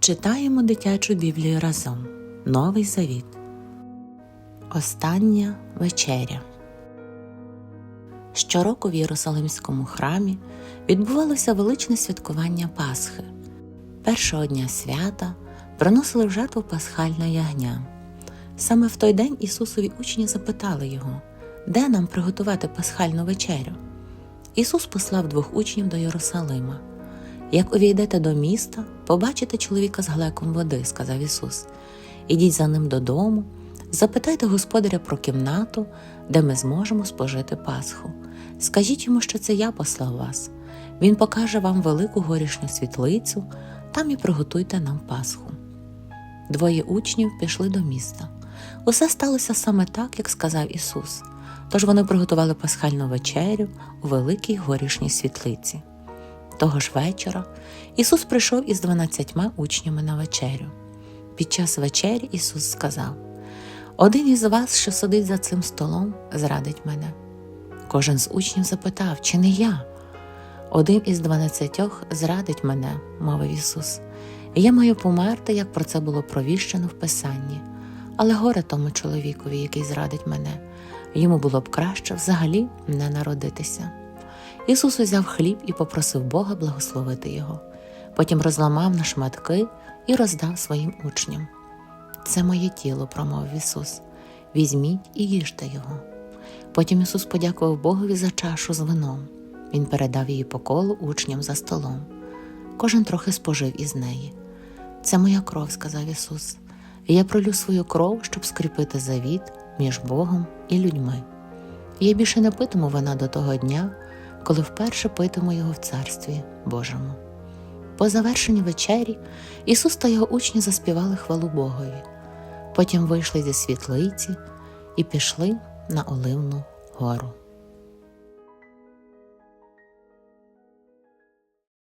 Читаємо дитячу Біблію разом. Новий Завіт. Остання вечеря. Щороку в Єрусалимському храмі відбувалося величне святкування Пасхи. Першого дня свята приносили в жертву пасхальне ягня. Саме в той день Ісусові учні запитали його, де нам приготувати пасхальну вечерю. Ісус послав двох учнів до Єрусалима. Як увійдете до міста, побачите чоловіка з глеком води, сказав Ісус. Ідіть за ним додому, запитайте господаря про кімнату, де ми зможемо спожити Пасху. Скажіть йому, що це я послав вас. Він покаже вам велику горішню світлицю, там і приготуйте нам Пасху. Двоє учнів пішли до міста. Усе сталося саме так, як сказав Ісус. Тож вони приготували пасхальну вечерю у великій горішній світлиці. Того ж вечора Ісус прийшов із дванадцятьма учнями на вечерю. Під час вечері Ісус сказав: Один із вас, що сидить за цим столом, зрадить мене. Кожен з учнів запитав, чи не я? Один із дванадцятьох зрадить мене, мовив Ісус. Я маю померти, як про це було провіщено в Писанні. Але горе тому чоловікові, який зрадить мене, йому було б краще взагалі не народитися. Ісус узяв хліб і попросив Бога благословити його. Потім розламав на шматки і роздав своїм учням. Це моє тіло, промовив Ісус. Візьміть і їжте його. Потім Ісус подякував Богові за чашу з вином. Він передав її по колу учням за столом. Кожен трохи спожив із неї. Це моя кров, сказав Ісус, я пролю свою кров, щоб скріпити завіт між Богом і людьми. Я більше не питиму вина до того дня, коли вперше питимо його в Царстві Божому. По завершенні вечері Ісус та його учні заспівали хвалу Богові. Потім вийшли зі світлиці і пішли на Оливну гору.